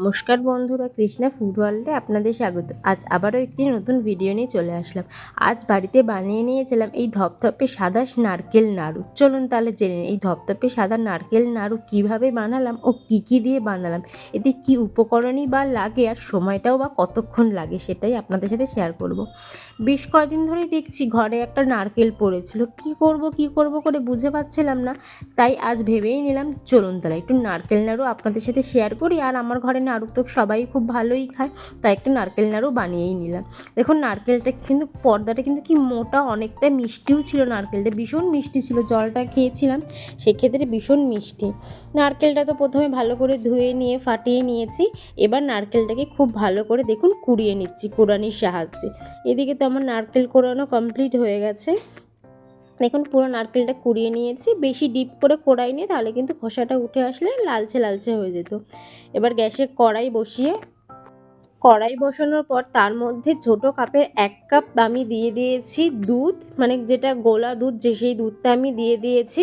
নমস্কার বন্ধুরা, কৃষ্ণা ফুড ওয়ার্ল্ডে আপনাদের স্বাগত। আজ আবারও একটি নতুন ভিডিও নিয়ে চলে আসলাম। আজ বাড়িতে বানিয়ে নিয়েছিলাম এই ধপধপে সাদা নারকেল নাড়ু। চলুন তাহলে জেনে। এই ধপধপে সাদা নারকেল নাড়ু কীভাবে বানালাম ও কি কি দিয়ে বানালাম? এতে কি উপকরণই বা লাগে আর সময়টাও বা কতক্ষণ লাগে সেটাই আপনাদের সাথে শেয়ার করব। বেশ কয়দিন ধরেই দেখছি ঘরে একটা নারকেল পড়েছিল। কি করব কি করব করে বুঝে পাচ্ছিলাম না। তাই আজ ভেবেই নিলাম, চলুন তাহলে একটু নারকেল নাড়ু আপনাদের সাথে শেয়ার করি আর আমার ঘরে নাড়ু তো সবাই খুব ভালোই খায়, তাই একটু নারকেল নাড়ু বানিয়েই নিলাম। দেখুন নারকেলটা কিন্তু পর্দাটা কিন্তু কি মোটা, অনেকটা মিষ্টিও ছিল নারকেলটা, ভীষণ মিষ্টি ছিল, জলটা খেয়েছিলাম, সেক্ষেত্রে ভীষণ মিষ্টি। নারকেলটা তো প্রথমে ভালো করে ধুয়ে নিয়ে, ফাটিয়ে নিয়েছি, এবার নারকেলটাকে খুব ভালো করে দেখুন কুড়িয়ে নিচ্ছি, কোড়ানির সাহায্যে। এদিকে তো আমার নারকেল কোড়ানো কমপ্লিট হয়ে গেছে। দেখুন, পুরো নারকেলটা কুড়িয়ে নিয়েছি। বেশি ডিপ করে কোড়াই নিয়ে তাহলে কিন্তু খোসাটা উঠে আসলে লালচে লালচে হয়ে যেত। এবার গ্যাসে কড়াই বসিয়ে, কড়াই বসানোর পর তার মধ্যে ছোট কাপের এক কাপ আমি দিয়ে দিয়েছি দুধ। মানে যেটা গোলা দুধ, যে সেই দুধটা আমি দিয়ে দিয়েছি।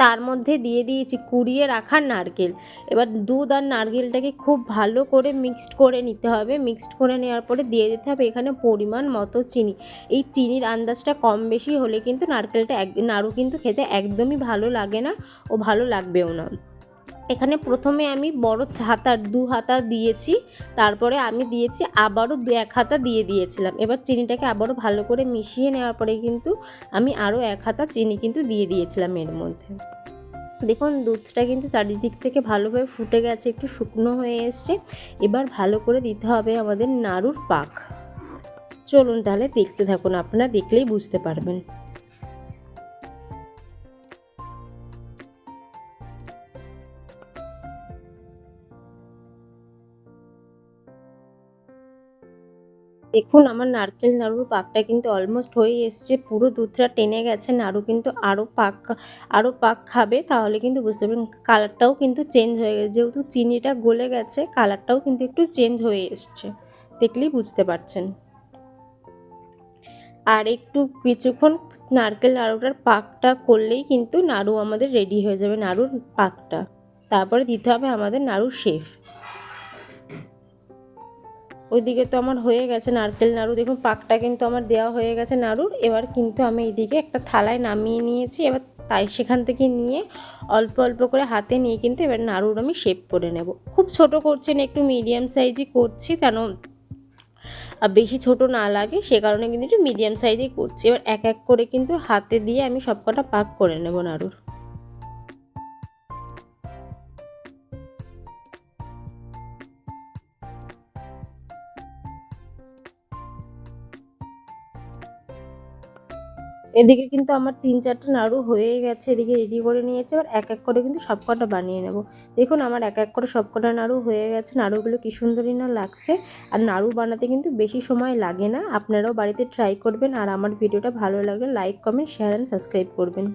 তার মধ্যে দিয়ে দিয়েছি কুড়িয়ে রাখা নারকেল। এবার দুধ আর নারকেলটাকে খুব ভালো করে মিক্সড করে নিতে হবে। মিক্সড করে নেওয়ার পরে দিয়ে দিতে হবে এখানে পরিমাণ মতো চিনি। এই চিনির আন্দাজটা কম বেশি হলে কিন্তু নারকেলটা এক নাড়ু কিন্তু খেতে একদমই ভালো লাগে না ও ভালো লাগবেও না। এখানে প্রথমে আমি বড় হাতার দু হাতা দিয়েছি, তারপরে আমি দিয়েছি আবারও দু এক হাতা দিয়ে দিয়েছিলাম। এবার চিনিটাকে আবারও ভালো করে মিশিয়ে নেওয়ার পরে কিন্তু আমি আরও এক হাতা চিনি কিন্তু দিয়ে দিয়েছিলাম এর মধ্যে। দেখুন, দুধটা কিন্তু চারিদিক থেকে ভালোভাবে ফুটে গেছে, একটু শুকনো হয়ে এসছে। এবার ভালো করে দিতে হবে আমাদের নাড়ুর পাক। চলুন তাহলে দেখতে থাকুন, আপনারা দেখলেই বুঝতে পারবেন। দেখুন, আমার নারকেল নাড়ুর পাকটা কিন্তু অলমোস্ট হয়ে এসছে। পুরো দুধটা টেনে গেছে, নাড়ু কিন্তু আরও পাক আরও পাক খাবে, তাহলে কিন্তু বুঝতে পারবেন কালারটাও কিন্তু চেঞ্জ হয়ে গেছে। যেহেতু চিনিটা গলে গেছে কালারটাও কিন্তু একটু চেঞ্জ হয়ে এসছে। দেখলেই বুঝতে পারছেন। আর একটু কিছুক্ষণ নারকেল নাড়ুটার পাকটা করলেই কিন্তু নাড়ু আমাদের রেডি হয়ে যাবে, নাড়ুর পাকটা। তারপরে দিতে হবে আমাদের নাড়ু শেফ ওইদিকে তো আমার হয়ে গেছে নারকেল নাড়ু। দেখুন, পাকটা কিন্তু আমার দেওয়া হয়ে গেছে নাড়ুর। এবার কিন্তু আমি এইদিকে একটা থালায় নামিয়ে নিয়েছি। এবার তাই সেখান থেকে নিয়ে অল্প অল্প করে হাতে নিয়ে কিন্তু এবার নাড়ুর আমি শেপ করে নেব। খুব ছোট করছি না, একটু মিডিয়াম সাইজই করছি যেন বেশি ছোট না লাগে, সে কারণে কিন্তু একটু মিডিয়াম সাইজেই করছি। এবার এক এক করে কিন্তু হাতে দিয়ে আমি সবকটা পাক করে নেব নাড়ুর। এদিকে কিন্তু আমার তিন চারটে নাড়ু হয়ে গেছে, এদিকে রেডি করে নিয়েছে, এবার এক এক করে কিন্তু সব কটা বানিয়ে নেব। দেখুন আমার এক এক করে সব কটা নাড়ু হয়ে গেছে, নাড়ুগুলো কী সুন্দরই না লাগছে। আর নাড়ু বানাতে কিন্তু বেশি সময় লাগে না, আপনারাও বাড়িতে ট্রাই করবেন, আর আমার ভিডিওটা ভালো লাগলে like comment share and subscribe করবেন।